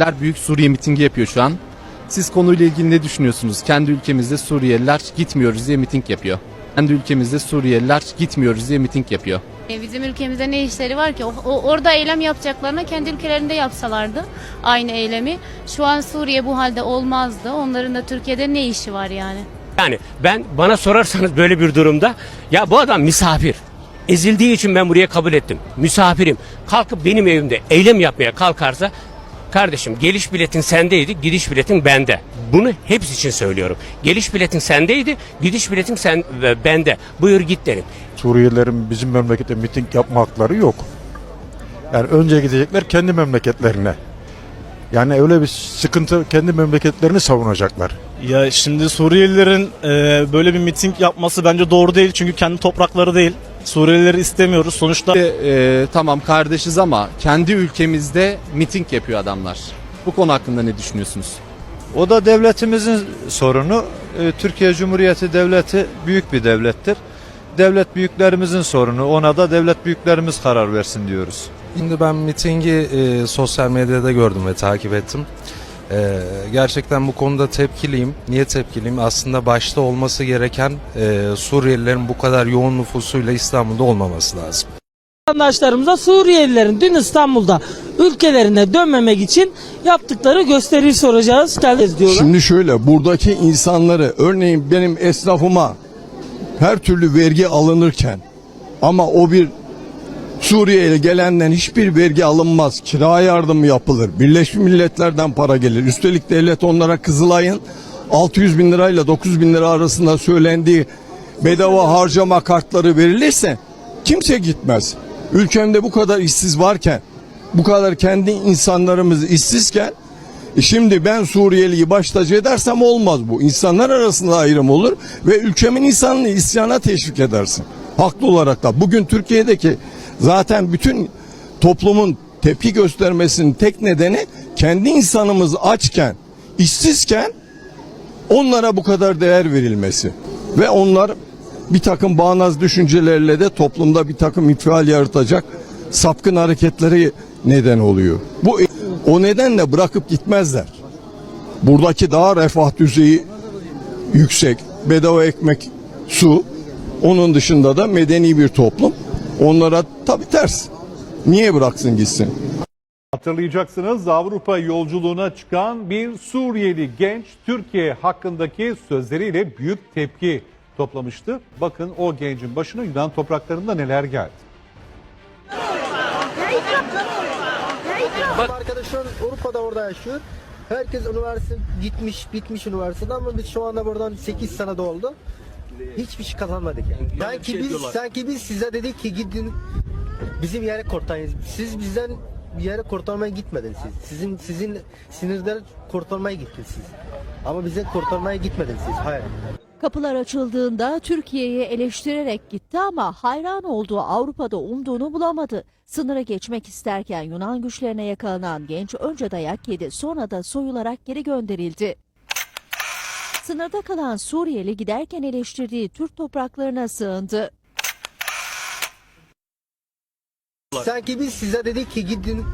Suriyeliler büyük Suriye mitingi yapıyor şu an. Siz konuyla ilgili ne düşünüyorsunuz? Kendi ülkemizde Suriyeliler gitmiyoruz diye miting yapıyor. Kendi ülkemizde Suriyeliler gitmiyoruz diye miting yapıyor. E, Bizim ülkemizde ne işleri var ki? O, o- orada eylem yapacaklarına kendi ülkelerinde yapsalardı aynı eylemi. Şu an Suriye bu halde olmazdı. Onların da Türkiye'de ne işi var yani? Yani ben bana sorarsanız böyle bir durumda ya bu adam misafir. Ezildiği için ben buraya kabul ettim. Misafirim. Kalkıp benim evimde eylem yapmaya kalkarsa kardeşim geliş biletin sendeydi, gidiş biletin bende. Bunu hepsi için söylüyorum. Geliş biletin sendeydi, gidiş biletin sen ve bende. Buyur git derim. Suriyelilerin bizim memlekette miting yapma hakları yok. Yani önce gidecekler kendi memleketlerine. Yani öyle bir sıkıntı kendi memleketlerini savunacaklar. Ya şimdi Suriyelilerin e, böyle bir miting yapması bence doğru değil çünkü kendi toprakları değil. Suriyelileri istemiyoruz. Sonuçta Ee, tamam kardeşiz ama kendi ülkemizde miting yapıyor adamlar. Bu konu hakkında ne düşünüyorsunuz? O da devletimizin sorunu. Ee, Türkiye Cumhuriyeti Devleti büyük bir devlettir. Devlet büyüklerimizin sorunu. Ona da devlet büyüklerimiz karar versin diyoruz. Şimdi ben mitingi e, sosyal medyada gördüm ve takip ettim. E, gerçekten bu konuda tepkiliyim. Niye tepkiliyim? Aslında başta olması gereken e, Suriyelilerin bu kadar yoğun nüfusuyla İstanbul'da olmaması lazım. vatandaşlarımıza Suriyelilerin dün İstanbul'da ülkelerine dönmemek için yaptıkları gösteriyi soracağız. Geliriz diyorlar. Şimdi şöyle buradaki insanları örneğin benim esnafıma her türlü vergi alınırken ama o bir Suriye'ye gelenden hiçbir vergi alınmaz. Kira yardımı yapılır. Birleşmiş Milletler'den para gelir. Üstelik devlet onlara Kızılay'ın 600 bin lirayla 900 bin lira arasında söylendiği bedava harcama kartları verilirse kimse gitmez. Ülkemde bu kadar işsiz varken, bu kadar kendi insanlarımız işsizken e Şimdi ben Suriyeli'yi baş tacı edersem olmaz bu. İnsanlar arasında ayrım olur ve ülkemin insanını isyana teşvik edersin. Haklı olarak da. Bugün Türkiye'deki zaten bütün toplumun tepki göstermesinin tek nedeni kendi insanımız açken, işsizken onlara bu kadar değer verilmesi. Ve onlar bir takım bağnaz düşüncelerle de toplumda bir takım infial yaratacak sapkın hareketleri neden oluyor. Bu o nedenle bırakıp gitmezler. Buradaki daha refah düzeyi yüksek, bedava ekmek, su, onun dışında da medeni bir toplum. Onlara tabii ters. Niye bıraksın gitsin? Hatırlayacaksınız Avrupa yolculuğuna çıkan bir Suriyeli genç Türkiye hakkındaki sözleriyle büyük tepki toplamıştı. Bakın o gencin başına Yunan topraklarında neler geldi. Arkadaşım Avrupa'da orada yaşıyor. Herkes üniversite gitmiş, bitmiş üniversitede ama biz şu anda buradan 8 sene oldu. Hiçbir şey kazanmadık. Sanki biz sanki biz size dedik ki gidin bizim yere kurtarın. Siz bizden bir yere kurtarmaya gitmediniz siz. Sizin sizin sinirden kurtarmaya gittiniz siz. Ama bize kurtarmaya gitmediniz siz. Hayır. Kapılar açıldığında Türkiye'yi eleştirerek gitti ama hayran olduğu Avrupa'da umduğunu bulamadı. Sınıra geçmek isterken Yunan güçlerine yakalanan genç önce dayak yedi sonra da soyularak geri gönderildi. Sınırda kalan Suriyeli giderken eleştirdiği Türk topraklarına sığındı. Sanki biz size dedik ki gidin